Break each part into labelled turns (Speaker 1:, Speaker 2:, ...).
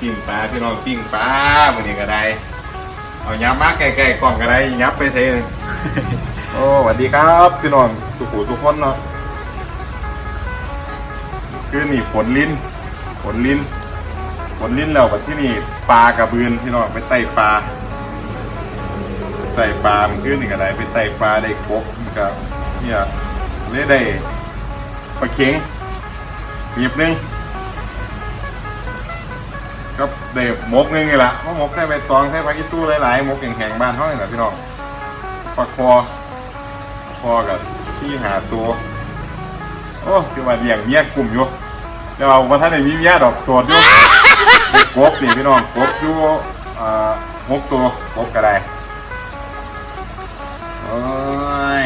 Speaker 1: ปิ้งปลาพี่น้องปิ้งปลาวันนี้ก็ได้ เอายับมาใกล้ๆกล่องก็ได้ยับไปเทนโอ้สวัสดีครับพี่น้องทุกผู้ทุกคนเนาะคือนี่ฝนลิ้นฝนลิ้นฝนลิ้นแล้วแบบที่นี่ปลากระบือนพี่น้องไปไต่ปลาไต่ปลามันคือนี่ก็ได้ไปไต่ปลาได้กบมันก็เนี่ยเลยได้ปลาเค็งหยิบหนึง ก็เด็บมกนึงนี่แหละเพราะมกใส่ใบตองใส่ผักอีตู้หลายๆมกแข็งๆบ้านเท่านี้แหละพี่น้องปลาคอคอกับที่หาตัว โอ้คือว่าเลี้ยงเมียกลุ่มอยู่เดี๋ยวเอาว่าท่านไหนมีเมียดอกโสดอยู่กบนี่พี่น้องกบอยู่อ่าหกตัวกบก็ไดโอ้ย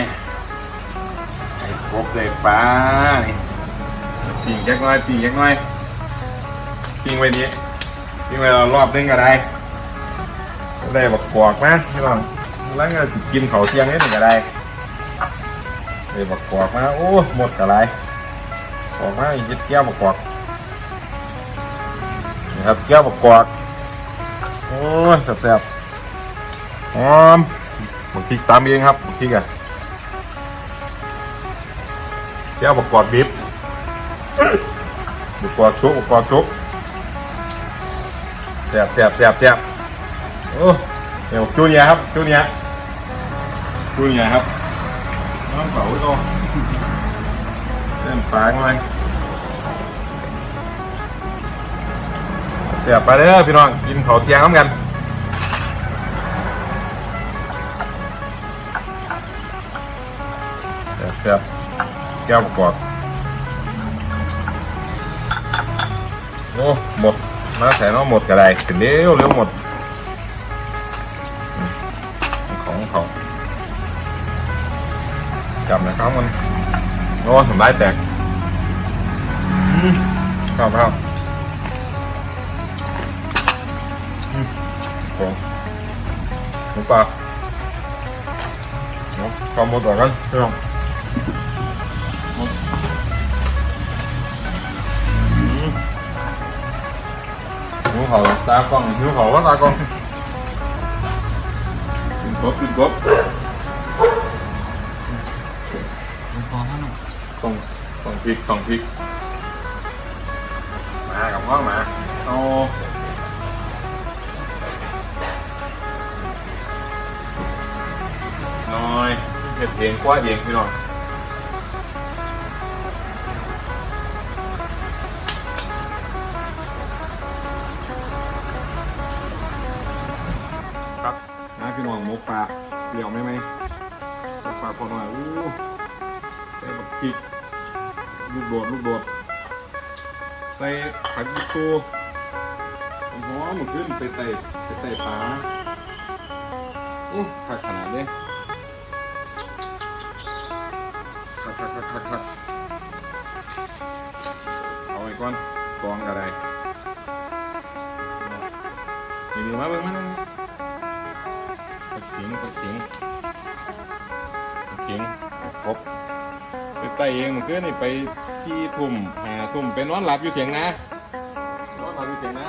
Speaker 1: ไอ้กบเลยปลานี่ปิ่งยักน้อยปิ่งยักน้อยปิ่งไว้นี้ ที่เรารอบนึงก็ได้ก็ได้บักกวกนะพี่น้องแล้วก็กินเขาเที่ยงนิดหนึ่งก็ได้ได้บักกวกมาโอ้หมดก็ไรกวอกมาอีกแก้วบักกวกนี่ครับแก้วบักกวกโอ้แซ่บๆหอมบักพริกตามเองครับบักพริกอะแก้วบักกวกดิบบักกวกซุปบักกวกซุป แซ่บแซ่บแซ่บแซ่บโอ้เดี๋ยวจูเนียครับจูเนียจูเนียครับน้องเป๋าโตเล่นปลาหน่อยแซ่บไปเด้อพี่น้องกินเขาเที่ยงน้ำกันแซ่บแซ่บแก้วประกอบโอ้หมด มาใส่น้องหมดก็ได้ถึงเร็วเร็วหมด ของเขาจับนะครับมันโอ้ทำลายแตกอืมเข้าเข้าอืมของหมูปลาเนาะเข้าหมดออกกันพี่น้องหม หิวเขาตากล้องหิวเขาว่าตากล้องกินกบกิน ครับนะพี่น้องหมูปลาเปรี้ยวไหมไหมปลาพอหน่อยอู้ใส่บักพริกลูกโดดลูกโดดใส่ผักอีตูหอมหมดขึ้นไปเตะไปเตะปลาอู้ผักขนาดนี้ผักผักผักผักผักเอาไว้ก่อนกองก็ได้นี่นี่มาเบิ่งมานั่งปลา เข็งปเข็งเข็งครบไปไต่เองมันคือนี่ไปสี่ทุ่มห้าทุ่มไปนอนหลับอยู่เถียงนะนอนหลับอยู่เถียงนะ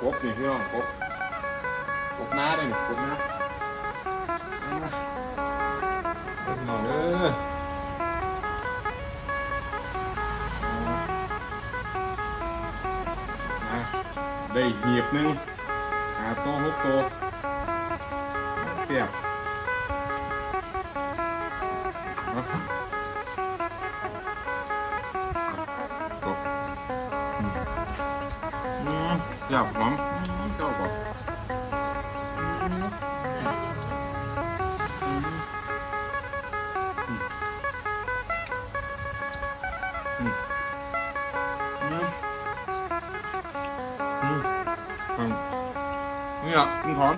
Speaker 1: กบนี่พี่น้องกบกบน้าเลยนี่กบน้าเอามาเอาพี่น้องเออ ได้เหียบหนึงหาโต๊ะหกโต๊ะเสียบเอากบอืมอืมเสียบหอมอืมเจ้าบอกอืมอืม อืมอื